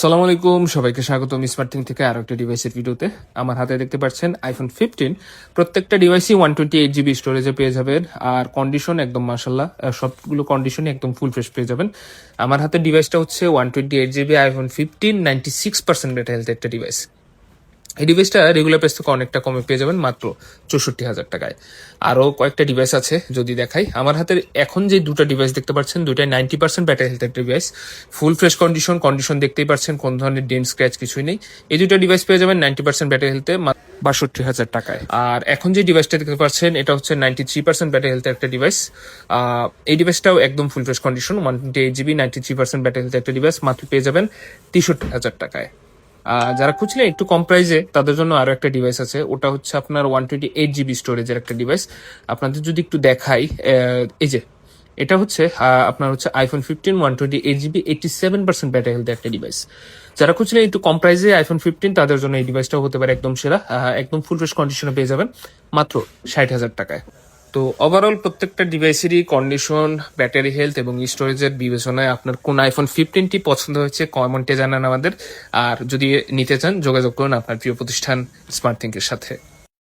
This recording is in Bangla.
সালাম আলাইকুম, সবাইকে স্বাগতম স্মার্ট থেকে আরও একটা ডিভাইসের ভিডিওতে আমার হাতে দেখতে পাচ্ছেন আইফোন ফিফটিন প্রত্যেকটা ডিভাইসই ওয়ান টোয়েন্টি এইট জিবি স্টোরেজে পেয়ে যাবেন। আর কন্ডিশন একদম মার্শাল্লাহ সবগুলো কন্ডিশনই একদম ফুল ফ্রেশ পেয়ে যাবেন। আমার হাতে ডিভাইসটা হচ্ছে one twenty eight GB iPhone fifteen ninety six percent battery health একটা ডিভাইস এই ডিভাইসটা রেগুলার প্রাইস থেকে অনেকটা কমে পেয়ে যাবেন মাত্র চৌষট্টি হাজার টাকায়। আরও কয়েকটা ডিভাইস আছে যদি দেখাই। আমার হাতের এখন যে দুটো ডিভাইস দেখতে পাচ্ছেন দুটাই ninety percent battery health device full fresh condition condition দেখতেই পাচ্ছেন, কোন ধরনের ডেন স্ক্র্যাচ কিছুই নেই। এই দুটো ডিভাইস পেয়ে যাবেন নাইনটি পার্সেন্ট ব্যাটারি হেলথে বাষট্টি হাজার টাকায়। আর এখন যে ডিভাইসটা দেখতে পাচ্ছেন, এটা হচ্ছে নাইনটি থ্রি পার্সেন্ট ব্যাটারি হেলথের একটা ডিভাইস এই ডিভাইসটাও একদম full fresh condition one twenty eight GB ninety three percent battery হেলথের একটা ডিভাইস মাত্র পেয়ে যাবেন তেষট্টি হাজার টাকায়। যারা খুঁজলে একটু কম প্রাইসে তাদের জন্য আরও একটা ডিভাইস আছে। ওটা হচ্ছে আপনার ওয়ান টোয়েন্টি এইট জিবি স্টোরেজের একটা ডিভাইস আপনাদের যদি একটু দেখাই এই যে, এটা হচ্ছে আপনার হচ্ছে iPhone fifteen one twenty eight GB eighty seven percent battery health একটা ডিভাইস যারা খুঁজলে একটু কম প্রাইসে আইফোন ফিফটিন তাদের জন্য এই ডিভাইসটাও হতে পারে একদম সেরা। একদম ফুল ফ্রেশ কন্ডিশনে পেয়ে যাবেন, মাত্র ষাট হাজার টাকায়। তো ওভারঅল প্রত্যেকটা ডিভাইসেরই কন্ডিশন ব্যাটারি হেলথ এবং স্টোরেজের বিবেচনায় আপনার কোন আইফোন ফিফটিনটি পছন্দ হয়েছে কমেন্টে জানান আমাদের। আর যদি নিতে চান, যোগাযোগ করুন আপনার প্রিয় প্রতিষ্ঠান স্মার্ট থিঙ্কের সাথে।